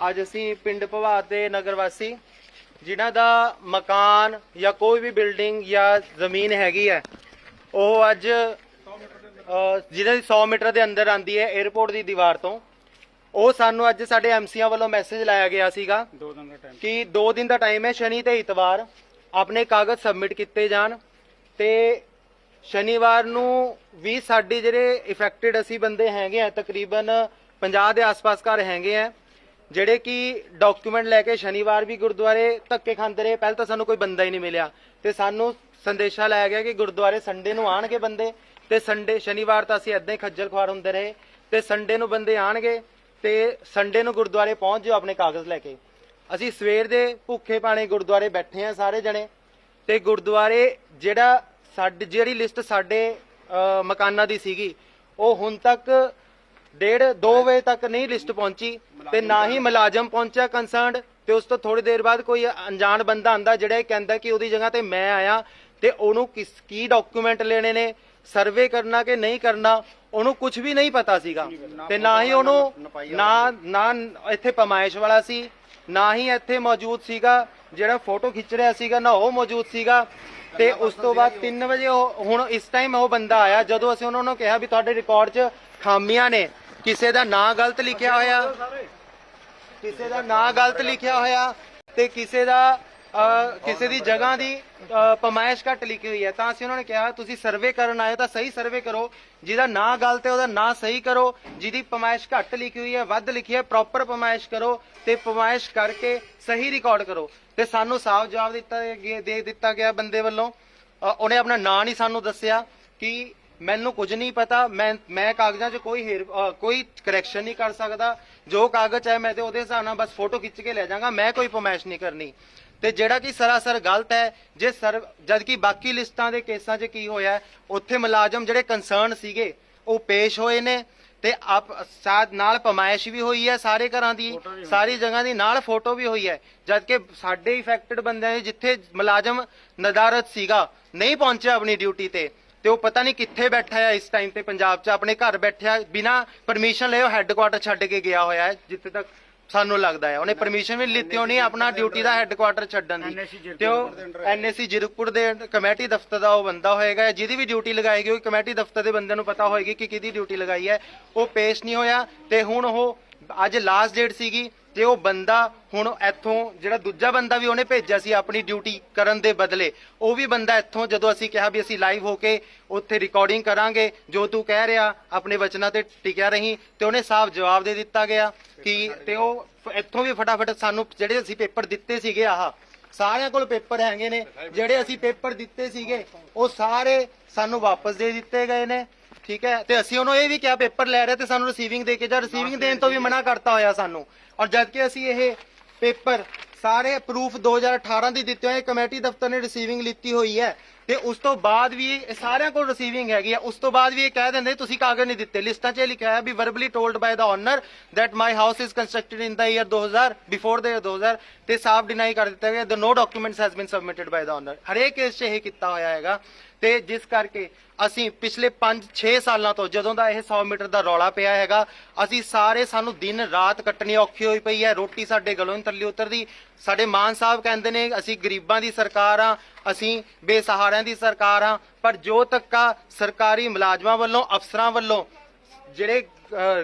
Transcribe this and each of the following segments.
ਅੱਜ ਅਸੀਂ ਪਿੰਡ ਭਵਾਤ ਦੇ ਨਗਰ ਵਾਸੀ ਜਿਨ੍ਹਾਂ ਦਾ ਮਕਾਨ ਜਾਂ ਕੋਈ ਵੀ ਬਿਲਡਿੰਗ ਜਾਂ ਜ਼ਮੀਨ ਹੈਗੀ ਹੈ ਉਹ ਅੱਜ ਅ, ਜਿਹਨਾਂ ਦੀ 100 ਮੀਟਰ ਦੇ ਅੰਦਰ ਆਂਦੀ ਹੈ 에어ਪੋਰਟ ਦੀ ਦੀਵਾਰ ਤੋਂ ਉਹ ਸਾਨੂੰ ਅੱਜ ਸਾਡੇ ਐਮਸੀਆਂ ਵੱਲੋਂ ਮੈਸੇਜ ਲਾਇਆ ਗਿਆ ਸੀਗਾ ਦੋ ਦਿਨ ਦਾ ਟਾਈਮ ਕਿ 2 ਦਿਨ ਦਾ ਟਾਈਮ ਹੈ ਸ਼ਨੀ ਤੇ ਇਤਵਾਰ ਆਪਣੇ ਕਾਗਜ਼ ਸਬਮਿਟ ਕੀਤੇ ਜਾਣ ਤੇ ਸ਼ਨੀਵਾਰ ਨੂੰ ਵੀ ਸਾਡੇ ਜਿਹੜੇ ਇਫੈਕਟਡ ਅਸੀਂ ਬੰਦੇ ਹੈਗੇ ਆ ਤਕਰੀਬਨ 50 ਦੇ ਆਸ-ਪਾਸ ਘਰ ਹੈਗੇ ਆ ਜਿਹੜੇ ਕਿ ਡਾਕੂਮੈਂਟ ਲੈ ਕੇ ਸ਼ਨੀਵਾਰ ਵੀ ਗੁਰਦੁਆਰੇ ਧੱਕੇ ਖਾਂਦੇ ਰਹੇ, ਪਹਿਲਾਂ ਤਾਂ ਸਾਨੂੰ ਕੋਈ ਬੰਦਾ ਹੀ ਨਹੀਂ ਮਿਲਿਆ। ਤੇ ਸਾਨੂੰ ਸੰਦੇਸ਼ਾ ਲਾਇਆ ਗਿਆ ਕਿ ਗੁਰਦੁਆਰੇ ਸੰਡੇ ਨੂੰ ਆਣਗੇ ਬੰਦੇ, ਤੇ ਸੰਡੇ, ਸ਼ਨੀਵਾਰ ਤਾਂ ਅਸੀਂ ਏਦਾਂ ਹੀ ਖੱਜਲ ਖੁਆਰ ਹੁੰਦੇ ਰਹੇ, ਤੇ ਸੰਡੇ ਨੂੰ ਬੰਦੇ ਆਣਗੇ, ਤੇ ਸੰਡੇ ਨੂੰ ਗੁਰਦੁਆਰੇ ਪਹੁੰਚ ਜਾਓ ਆਪਣੇ ਕਾਗਜ਼ ਲੈ ਕੇ। ਅਸੀਂ ਸਵੇਰ ਦੇ ਭੁੱਖੇ ਪਾਣੇ ਗੁਰਦੁਆਰੇ ਬੈਠੇ ਆ ਸਾਰੇ ਜਣੇ, ਤੇ ਗੁਰਦੁਆਰੇ ਜਿਹੜਾ ਸਾਡੀ, ਜਿਹੜੀ ਲਿਸਟ ਸਾਡੇ ਮਕਾਨਾਂ ਦੀ ਸੀਗੀ, ਉਹ ਹੁਣ ਤੱਕ ਡੇਢ 2 ਵਜੇ ਤੱਕ ਨਹੀਂ ਲਿਸਟ ਪਹੁੰਚੀ। ਤੇ ਨਾ ਹੀ ਮੁਲਾਜ਼ਮ ਪਹੁੰਚਿਆ ਕੰਸਰਨਡ ਤੇ ਉਸ ਤੋਂ ਥੋੜੀ ਦੇਰ ਬਾਅਦ ਕੋਈ ਅਣਜਾਣ ਬੰਦਾ ਆਂਦਾ ਜਿਹੜਾ ਇਹ ਕਹਿੰਦਾ ਕਿ ਉਹਦੀ ਜਗ੍ਹਾ ਤੇ ਮੈਂ ਆਇਆ ਤੇ ਉਹਨੂੰ ਕਿਸ ਕੀ ਡਾਕੂਮੈਂਟ ਲੈਣੇ ਨੇ ਸਰਵੇ ਕਰਨਾ ਕਿ ਨਹੀਂ ਕਰਨਾ ਉਹਨੂੰ ਕੁਝ ਵੀ ਨਹੀਂ ਪਤਾ ਸੀਗਾ। ਤੇ ਨਾ ਹੀ ਉਹਨੂੰ ਨਾ ਨਾ ਇੱਥੇ ਪਮਾਇਸ਼ ਵਾਲਾ ਸੀ ਨਾ ਹੀ ਇੱਥੇ ਮੌਜੂਦ ਸੀਗਾ ਜਿਹੜਾ ਫੋਟੋ ਖਿੱਚ ਰਿਹਾ ਸੀਗਾ ਨਾ ਉਹ ਮੌਜੂਦ ਸੀਗਾ। ਤੇ ਉਸ ਤੋਂ ਬਾਅਦ 3 ਵਜੇ ਹੁਣ ਇਸ ਟਾਈਮ ਉਹ ਬੰਦਾ ਆਇਆ ਜਦੋਂ ਅਸੀਂ ਉਹਨਾਂ ਨੂੰ ਕਿਹਾ ਵੀ ਤੁਹਾਡੇ ਰਿਕਾਰਡ 'ਚ ਖਾਮੀਆਂ ਨੇ ਕਿਸੇ ਦਾ ਨਾਂ ਗਲਤ ਲਿਖਿਆ ਹੋਇਆ। ਕਿਸੇ ਦਾ ਨਾਂ ਗਲਤ ਲਿਖਿਆ ਹੋਇਆ ਤੇ ਕਿਸੇ ਦਾ ਕਿਸੇ ਦੀ ਜਗ੍ਹਾ ਦੀ ਪਮਾਇਸ਼ ਘੱਟ ਲਿਖੀ ਹੋਈ ਹੈ। ਤਾਂ ਅਸੀਂ ਉਹਨਾਂ ਨੇ ਕਿਹਾ, ਤੁਸੀਂ ਸਰਵੇ ਕਰਨ ਆਏ ਹੋ ਤਾਂ ਸਹੀ ਸਰਵੇ ਕਰੋ। ਜਿਹਦਾ ਨਾਂ ਗਲਤ ਹੈ, ਉਹਦਾ ਨਾਂ ਸਹੀ ਕਰੋ। ਜਿਹਦੀ ਪਮਾਇਸ਼ ਘੱਟ ਲਿਖੀ ਹੋਈ ਹੈ, ਵੱਧ ਲਿਖੀ ਹੈ ਪ੍ਰੋਪਰ ਪਮਾਇਸ਼ ਕਰੋ ਤੇ ਪਮਾਇਸ਼ ਕਰਕੇ ਸਹੀ ਰਿਕਾਰਡ ਕਰੋ। ਤੇ ਸਾਨੂੰ ਸਾਫ਼ ਜਵਾਬ ਦਿੱਤਾ ਦੇ ਦਿੱਤਾ ਗਿਆ ਬੰਦੇ ਵੱਲੋਂ। ਉਹਨੇ ਆਪਣਾ ਨਾਂ ਨਹੀਂ ਸਾਨੂੰ ਦੱਸਿਆ ਕਿ ਮੈਨੂੰ ਕੁਝ ਨਹੀਂ ਪਤਾ ਮੈਂ ਮੈਂ ਕਾਗਜ਼ਾਂ 'ਚ ਕੋਈ ਹੇਰ ਅ, ਕੋਈ ਕਰੈਕਸ਼ਨ ਨਹੀਂ ਕਰ ਸਕਦਾ। ਜੋ ਕਾਗਜ਼ ਹੈ ਮੈਂ ਤੇ ਉਹਦੇ ਹਿਸਾਬ ਨਾਲ ਬਸ ਫੋਟੋ ਖਿੱਚ ਕੇ ਲੈ ਜਾਵਾਂਗਾ ਮੈਂ ਕੋਈ ਪਮਾਇਸ਼ ਨਹੀਂ ਕਰਨੀ। ਤੇ ਜਿਹੜਾ ਕਿ ਸਰਾਸਰ ਗਲਤ ਹੈ ਜੇ ਸਰ ਜਦ ਕਿ ਬਾਕੀ ਲਿਸਟਾਂ ਦੇ ਕੇਸਾਂ 'ਚ ਕੀ ਹੋਇਆ ਹੈ, ਉੱਥੇ ਮੁਲਾਜ਼ਮ ਜਿਹੜੇ ਕੰਸਰਨ ਸੀਗੇ ਉਹ ਪੇਸ਼ ਹੋਏ ਨੇ ਤੇ ਆਪ ਸਾਥ ਨਾਲ ਪਮਾਇਸ਼ ਵੀ ਹੋਈ ਹੈ ਸਾਰੇ ਘਰਾਂ ਦੀ ਸਾਰੀ ਜਗ੍ਹਾ ਦੀ ਨਾਲ ਫੋਟੋ ਵੀ ਹੋਈ ਹੈ। ਜਦ ਕਿ ਸਾਡੇ ਇਫੈਕਟਡ ਬੰਦਿਆਂ ਦੇ ਜਿੱਥੇ ਮੁਲਾਜ਼ਮ ਨਦਾਰਤ ਸੀਗਾ ਨਹੀਂ ਪਹੁੰਚਿਆ ਆਪਣੀ ਡਿਊਟੀ ਤੇ ਤੇ ਉਹ ਪਤਾ ਨਹੀਂ ਕਿੱਥੇ ਬੈਠਾ ਹੈ ਇਸ ਟਾਈਮ ਤੇ ਪੰਜਾਬ 'ਚ ਆਪਣੇ ਘਰ ਬੈਠਿਆ ਬਿਨਾ ਪਰਮਿਸ਼ਨ ਲਏ ਉਹ ਹੈੱਡਕੁਆਟਰ ਛੱਡ ਕੇ ਗਿਆ ਹੋਇਆ ਹੈ ਜਿੱਥੇ ਤੱਕ ਸਾਨੂੰ ਲੱਗਦਾ ਹੈ। ਉਹਨੇ ਪਰਮਿਸ਼ਨ ਵੀ ਲਿੱਤੀ ਹੋਣੀ ਆਪਣਾ ਡਿਊਟੀ ਦਾ ਹੈੱਡਕੁਆਟਰ ਛੱਡਣ ਦੀ। ਤੇ ਉਹ ਐਨਐਸਸੀ ਜਿਰਕਪੁਰ ਦੇ ਕਮੇਟੀ ਦਫ਼ਤਰ ਦਾ ਉਹ ਬੰਦਾ ਹੋਏਗਾ ਜਿਹਦੀ ਵੀ ਡਿਊਟੀ ਲਗਾਈ ਗਈ ਉਹ ਕਮੇਟੀ ਦਫ਼ਤਰ ਦੇ ਬੰਦਿਆਂ ਨੂੰ ਪਤਾ ਹੋਏਗੀ ਕਿ ਕਿਹਦੀ ਡਿਊਟੀ ਲਗਾਈ ਹੈ। ਉਹ ਪੇਸ਼ ਨਹੀਂ ਹੋਇਆ ਤੇ ਹੁਣ ਉਹ ਅੱਜ ਲਾਸਟ ਡੇਟ ਸੀਗੀ ਤੇ ਉਹ ਬੰਦਾ ਹੁਣ ਇੱਥੋਂ, ਜਿਹੜਾ ਦੂਜਾ ਬੰਦਾ ਵੀ ਉਹਨੇ ਭੇਜਿਆ ਸੀ ਆਪਣੀ ਡਿਊਟੀ ਕਰਨ ਦੇ ਬਦਲੇ, ਉਹ ਵੀ ਬੰਦਾ ਇੱਥੋਂ ਜਦੋਂ ਅਸੀਂ ਕਿਹਾ ਵੀ ਅਸੀਂ ਲਾਈਵ ਹੋ ਕੇ ਉੱਥੇ ਰਿਕਾਰਡਿੰਗ ਕਰਾਂਗੇ, ਜੋ ਤੂੰ ਕਹਿ ਰਿਹਾ, ਆਪਣੇ ਵਚਨਾਂ ਤੇ ਟਿਕਿਆ ਰਹੀਂ, ਤੇ ਉਹਨੇ ਸਾਫ਼ ਜਵਾਬ ਦੇ ਦਿੱਤਾ ਗਿਆ ਕਿ ਤੇ ਉਹ ਇੱਥੋਂ ਵੀ ਫਟਾਫਟ ਸਾਨੂੰ ਜਿਹੜੇ ਅਸੀਂ ਪੇਪਰ ਦਿੱਤੇ ਸੀਗੇ ਆਹ, ਸਾਰਿਆਂ ਕੋਲ ਪੇਪਰ ਹੈਗੇ ਨੇ, ਜਿਹੜੇ ਅਸੀਂ ਪੇਪਰ ਦਿੱਤੇ ਸੀਗੇ, ਉਹ ਸਾਰੇ ਸਾਨੂੰ ਵਾਪਸ ਦੇ ਦਿੱਤੇ ਗਏ ਨੇ। ਠੀਕ ਹੈ? ਤੇ ਅਸੀਂ ਉਹਨੂੰ ਇਹ ਵੀ ਕਿਹਾ ਪੇਪਰ ਲੈ ਰਹੇ ਤੇ ਸਾਨੂੰ ਰਿਸੀਵਿੰਗ ਦੇ ਕੇ ਜਾਂ ਰਿਸੀਵਿੰਗ ਦੇਣ ਤੋਂ ਵੀ ਮਨਾ ਕਰਤਾ ਹੋਇਆ ਸਾਨੂੰ। ਔਰ ਜਦ ਕਿ ਅਸੀਂ ਇਹ ਪੇਪਰ ਸਾਰੇ ਪ੍ਰੂਫ 2018 ਦੀ ਦਿੱਤੇ ਹੋਏ ਕਮੇਟੀ ਦਫ਼ਤਰ ਨੇ ਰਿਸੀਵਿੰਗ ਲਿੱਤੀ ਹੋਈ ਹੈ। ਤੇ ਉਸ ਤੋਂ ਬਾਅਦ ਵੀ ਇਹ ਸਾਰਿਆਂ ਕੋਲ ਰਿਸੀਵਿੰਗ ਹੈਗੀ ਹੈ। ਉਸ ਤੋਂ ਬਾਅਦ ਵੀ ਇਹ ਕਹਿ ਦਿੰਦੇ ਤੁਸੀਂ ਕਾਗਜ਼ ਨਹੀਂ ਦਿੱਤੇ। ਲਿਸਟਾਂ 'ਚ ਇਹ ਲਿਖਿਆ ਹੈ ਵੀ verbally told by the owner that my house is constructed in the year 2000 before the year 2000 ਤੇ ਸਾਫ਼ ਡਿਨਾਈ ਕਰ ਦਿੱਤਾ ਗਿਆ। The no documents has been submitted by the owner ਹਰੇਕ ਕੇਸ 'ਚ ਇਹ ਕੀਤਾ ਹੋਇਆ ਹੈਗਾ। ਤੇ ਜਿਸ ਕਰਕੇ ਅਸੀਂ ਪਿਛਲੇ 5-6 ਸਾਲਾਂ ਤੋਂ ਜਦੋਂ ਦਾ ਇਹ 100 ਮੀਟਰ ਦਾ ਰੌਲਾ ਪਿਆ ਹੈਗਾ, ਅਸੀਂ ਸਾਰੇ ਸਾਨੂੰ ਦਿਨ ਰਾਤ ਕੱਟਣੀ ਔਖੀ ਹੋਈ ਪਈ ਹੈ। ਰੋਟੀ ਸਾਡੇ ਗਲੋਂ ਨਹੀਂ ਥੱਲੇ ਉਤਰਦੀ। ਸਾਡੇ ਮਾਨ ਸਾਹਿਬ ਕਹਿੰਦੇ ਨੇ, ਅਸੀਂ ਗਰੀਬਾਂ ਦੀ ਸਰਕਾਰ ਆ, ਅਸੀਂ ਬੇਸਹਾਰਿਆਂ ਦੀ ਸਰਕਾਰ ਆ, ਪਰ ਜੋ ਤੱਕਾ ਸਰਕਾਰੀ ਮੁਲਾਜ਼ਮਾਂ ਵੱਲੋਂ, ਅਫਸਰਾਂ ਵੱਲੋਂ, ਜਿਹੜੇ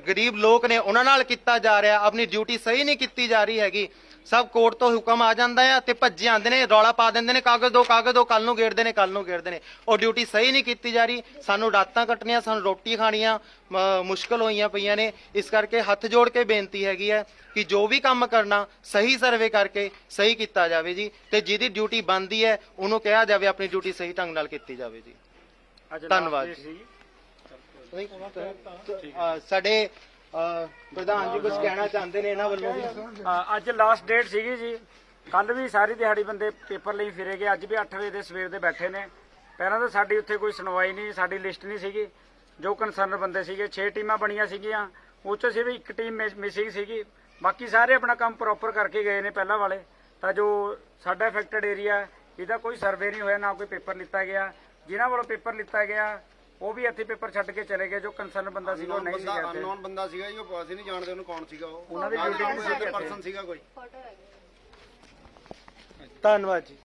ਗਰੀਬ ਲੋਕ ਨੇ, ਉਹਨਾਂ ਨਾਲ ਕੀਤਾ ਜਾ ਰਿਹਾ, ਆਪਣੀ ਡਿਊਟੀ ਸਹੀ ਨਹੀਂ ਕੀਤੀ ਜਾ ਰਹੀ ਹੈਗੀ। ਸਭ ਕੋਰਟ ਤੋਂ ਹੁਕਮ ਆ ਜਾਂਦਾ ਹੈ ਤੇ ਭੱਜੇ ਆਉਂਦੇ ਨੇ ਰੌਲਾ ਪਾ ਦਿੰਦੇ ਨੇ ਕਾਗਜ਼ ਦੋ ਕਾਗਜ਼ ਦੋ ਕੱਲ ਨੂੰ ਗੇੜਦੇ ਨੇ ਕੱਲ ਨੂੰ ਗੇੜਦੇ ਨੇ। ਉਹ ਡਿਊਟੀ ਸਹੀ ਨਹੀਂ ਕੀਤੀ ਜਾ ਰਹੀ ਸਾਨੂੰ ਰਾਤਾਂ ਕੱਟਣੀਆਂ ਸਾਨੂੰ ਰੋਟੀ ਖਾਣੀਆਂ ਮੁਸ਼ਕਲ ਹੋਈਆਂ ਪਈਆਂ ਨੇ। ਇਸ ਕਰਕੇ ਹੱਥ ਜੋੜ ਕੇ ਬੇਨਤੀ ਹੈਗੀ ਹੈ ਕਿ ਜੋ ਵੀ ਕੰਮ ਕਰਨਾ ਸਹੀ ਸਰਵੇ ਕਰਕੇ ਸਹੀ ਕੀਤਾ ਜਾਵੇ ਜੀ। ਤੇ ਜਿਹਦੀ ਡਿਊਟੀ ਬਣਦੀ ਹੈ ਉਹਨੂੰ ਕਿਹਾ ਜਾਵੇ ਆਪਣੀ ਡਿਊਟੀ ਸਹੀ ਢੰਗ ਨਾਲ ਕੀਤੀ ਜਾਵੇ ਜੀ। ਧੰਨਵਾਦ ਸਾਡੇ ਪ੍ਰਧਾਨ ਜੀ ਕੁਝ ਕਹਿਣਾ ਚਾਹੁੰਦੇ ਨੇ ਇਹਨਾਂ ਵੱਲੋਂ? ਅ, ਅੱਜ ਲਾਸਟ ਡੇਟ ਸੀਗੀ ਜੀ। ਕੱਲ ਵੀ ਸਾਰੀ ਦਿਹਾੜੀ ਬੰਦੇ ਪੇਪਰ ਲਈ ਫਿਰੇ ਗਏ। ਅੱਜ ਵੀ 8 ਵਜੇ ਦੇ ਸਵੇਰ ਦੇ ਬੈਠੇ ਨੇ। ਪਹਿਲਾਂ ਤਾਂ ਸਾਡੀ ਉੱਥੇ ਕੋਈ ਸੁਣਵਾਈ ਨਹੀਂ ਸਾਡੀ ਲਿਸਟ ਨਹੀਂ ਸੀਗੀ। ਜੋ ਕੰਸਰਨ ਬੰਦੇ ਸੀਗੇ 6 ਟੀਮਾਂ ਬਣੀਆਂ ਸੀਗੀਆਂ। ਉਹ 'ਚੋਂ ਸਿਰਫ ਇੱਕ ਟੀਮ ਮਿਸਿੰਗ ਸੀਗੀ। ਬਾਕੀ ਸਾਰੇ ਆਪਣਾ ਕੰਮ ਪ੍ਰੋਪਰ ਕਰਕੇ ਗਏ ਨੇ ਪਹਿਲਾਂ ਵਾਲੇ। ਤਾਂ ਜੋ ਸਾਡਾ ਅਫੈਕਟਡ ਏਰੀਆ ਇਹਦਾ ਕੋਈ ਸਰਵੇ ਨਹੀਂ ਹੋਇਆ ਨਾ ਕੋਈ ਪੇਪਰ ਲਿੱਤਾ ਗਿਆ। ਜਿਨ੍ਹਾਂ ਵੱਲੋਂ ਪੇਪਰ ਲਿੱਤਾ ਗਿਆ ਉਹ ਵੀ ਇੱਥੇ ਪੇਪਰ ਛੱਡ ਕੇ ਚਲੇ ਗਏ ਜੋ ਕੰਸਰਨ ਬੰਦਾ ਸੀਗਾ ਉਹ ਨਹੀਂ ਸੀਗਾ ਇੱਥੇ। ਅਨਨੋਨ ਬੰਦਾ ਸੀਗਾ ਜੀ ਉਹ ਅਸੀਂ ਨਹੀਂ ਜਾਣਦੇ ਉਹਨੂੰ ਕੌਣ ਸੀਗਾ ਉਹ। ਉਹਨਾਂ ਦੀ duty ਨਹੀਂ ਸੀ ਇੱਥੇ। ਪਰਸਨ ਸੀਗਾ ਕੋਈ। ਧੰਨਵਾਦ ਜੀ।